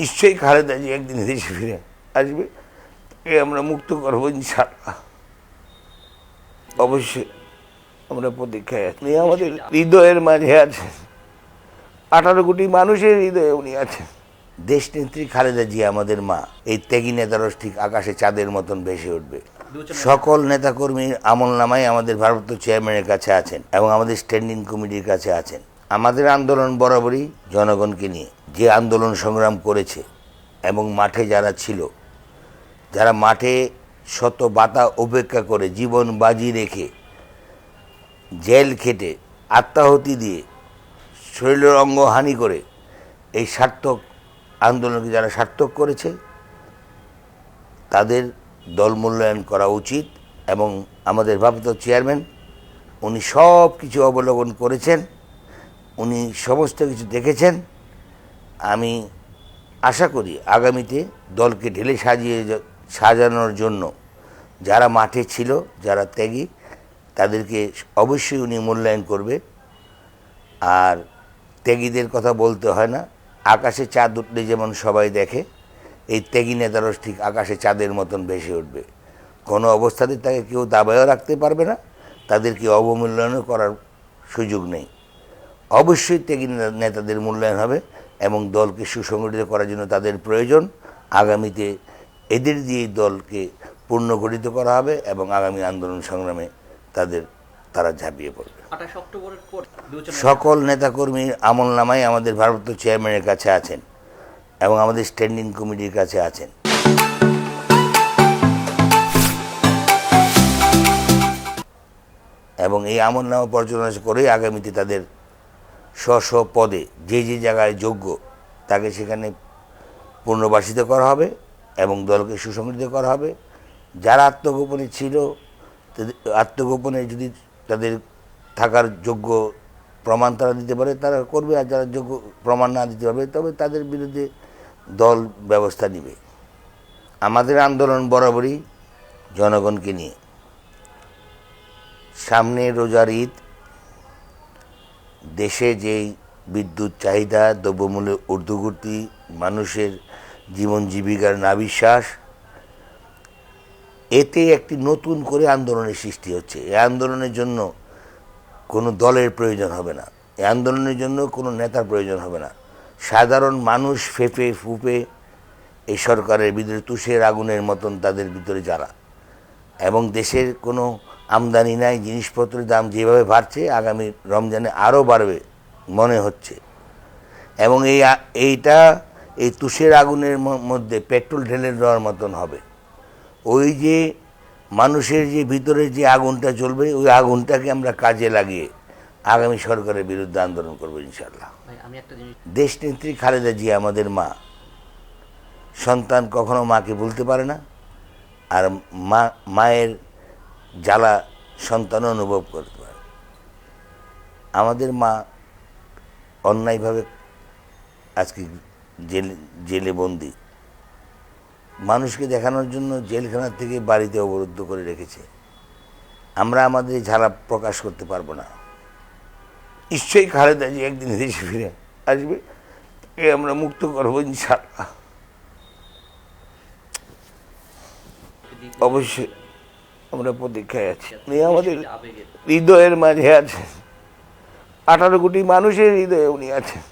নিশ্চয়ই খালেদা জি একদিন দেশে ফিরে আসবে। এ আমরা মুক্ত করব ইনশাল্লাহ অবশ্যই আমরা প্রতীক্ষায় আছি। আমাদের হৃদয়ের মাঝে আছেন। আঠারো কোটি মানুষের হৃদয়ে উনি আছেন। দেশনেত্রী খালেদা জি আমাদের মা। এই ত্যাগী নেতারস ঠিক আকাশে চাঁদের মতন ভেসে উঠবে। সকল নেতাকর্মীর আমল নামাই আমাদের ভারপ্রাপ্ত চেয়ারম্যানের কাছে আছেন এবং আমাদের স্ট্যান্ডিং কমিটির কাছে আছেন। আমাদের আন্দোলন বরাবরই জনগণকে নিয়ে যে আন্দোলন সংগ্রাম করেছে এবং মাঠে যারা ছিল, যারা মাঠে শত বাতা উপেক্ষা করে জীবন বাজি রেখে জেল খেটে আত্মাহুতি দিয়ে শরীরের অঙ্গ হানি করে এই সার্থক আন্দোলনকে যারা সার্থক করেছে, তাদের দল মূল্যায়ন করা উচিত এবং আমাদের ভারপ্রাপ্ত চেয়ারম্যান, উনি সব কিছু অবলোকন করেছেন। উনি সমস্ত কিছু দেখেছেন। আমি আশা করি আগামীতে দলকে ঢেলে সাজিয়ে সাজানোর জন্য যারা মাঠে ছিল, যারা ত্যাগী, তাদেরকে অবশ্যই উনি মূল্যায়ন করবে। আর ত্যাগীদের কথা বলতে হয় না, আকাশে চাঁদ উঠলে যেমন সবাই দেখে, এই ত্যাগী নেতারস ঠিক আকাশে চাঁদের মতন ভেসে উঠবে। কোনো অবস্থাতে তাকে কেউ দাবায়ও রাখতে পারবে না, তাদেরকে অবমূল্যায়নও করার সুযোগ নেই। অবশ্যই ত্যাগী নেতা- নেতাদের মূল্যায়ন হবে এবং দলকে সুসংগঠিত করার জন্য তাদের প্রয়োজন। আগামীতে এদের দিয়েই দলকে পূর্ণগঠিত করা হবে এবং আগামী আন্দোলন সংগ্রামে তাদের তারা ঝাঁপিয়ে পড়বে। সকল নেতাকর্মীর আমল নামাই আমাদের ভারপ্রাপ্ত চেয়ারম্যানের কাছে আছেন এবং আমাদের স্ট্যান্ডিং কমিটির কাছে আছেন। এবং এই আমল নামা পর্যালোচনা করে আগামীতে তাদের স্ব পদে যে যে জায়গায় যোগ্য, তাকে সেখানে পুনর্বাসিত করা হবে এবং দলকে সুসংগঠিত করা হবে। যারা আত্মগোপনে ছিল আত্মগোপনে যদি তাদের থাকার যোগ্য প্রমাণ তারা দিতে পারে, তারা করবে। আর যারা যোগ্য প্রমাণ না দিতে পারবে, তবে তাদের বিরুদ্ধে দল ব্যবস্থা নেবে। আমাদের আন্দোলন বরাবরই জনগণকে নিয়ে। সামনে রোজার ঈদ দেশে যেই বিদ্যুৎ চাহিদা দ্রব্যমূল্যের ঊর্ধ্বগতি, মানুষের জীবন জীবিকার নাবিশ্বাস, এতে একটি নতুন করে আন্দোলনের সৃষ্টি হচ্ছে। এই আন্দোলনের জন্য কোনো দলের প্রয়োজন হবে না। এই আন্দোলনের জন্য কোনো নেতার প্রয়োজন হবে না। সাধারণ মানুষ ফেপে ফুপে এই সরকারের ভিতরে তুষের আগুনের মতন তাদের ভিতরে জ্বালা এবং দেশের কোনো আমদানি নাই জিনিসপত্রের দাম যেভাবে বাড়ছে আগামী রমজানে আরও বাড়বে মনে হচ্ছে। এবং এই এইটা এই তুষের আগুনের মধ্যে পেট্রোল ঢেলে দেওয়ার মতন হবে। ওই যে মানুষের যে ভিতরে যে আগুনটা চলবে ওই আগুনটাকে আমরা কাজে লাগিয়ে আগামী সরকারের বিরুদ্ধে আন্দোলন করব ইনশাল্লাহ ভাই আমি দেশনেত্রী খালেদা জিয়া আমাদের মা। সন্তান কখনো মাকে ভুলতে পারে না। আর মা মায়ের জ্বালা সন্তান অনুভব করতে পারে। আমাদের মা অন্যায়ভাবে আজকে জেলে জেলে বন্দি। মানুষকে দেখানোর জন্য জেলখানা থেকে বাড়িতে অবরুদ্ধ করে রেখেছে। আমরা আমাদের ঝালা প্রকাশ করতে পারব না। নিশ্চয়ই খালেদা জি একদিন দেশে ফিরে আসবে এ আমরা মুক্ত করব ইনশাল্লাহ অবশ্যই। আমরা প্রতীক্ষায় আছি। উনি আমাদের হৃদয়ের মাঝে আছেন। আঠারো কোটি মানুষের হৃদয়ে উনি আছেন।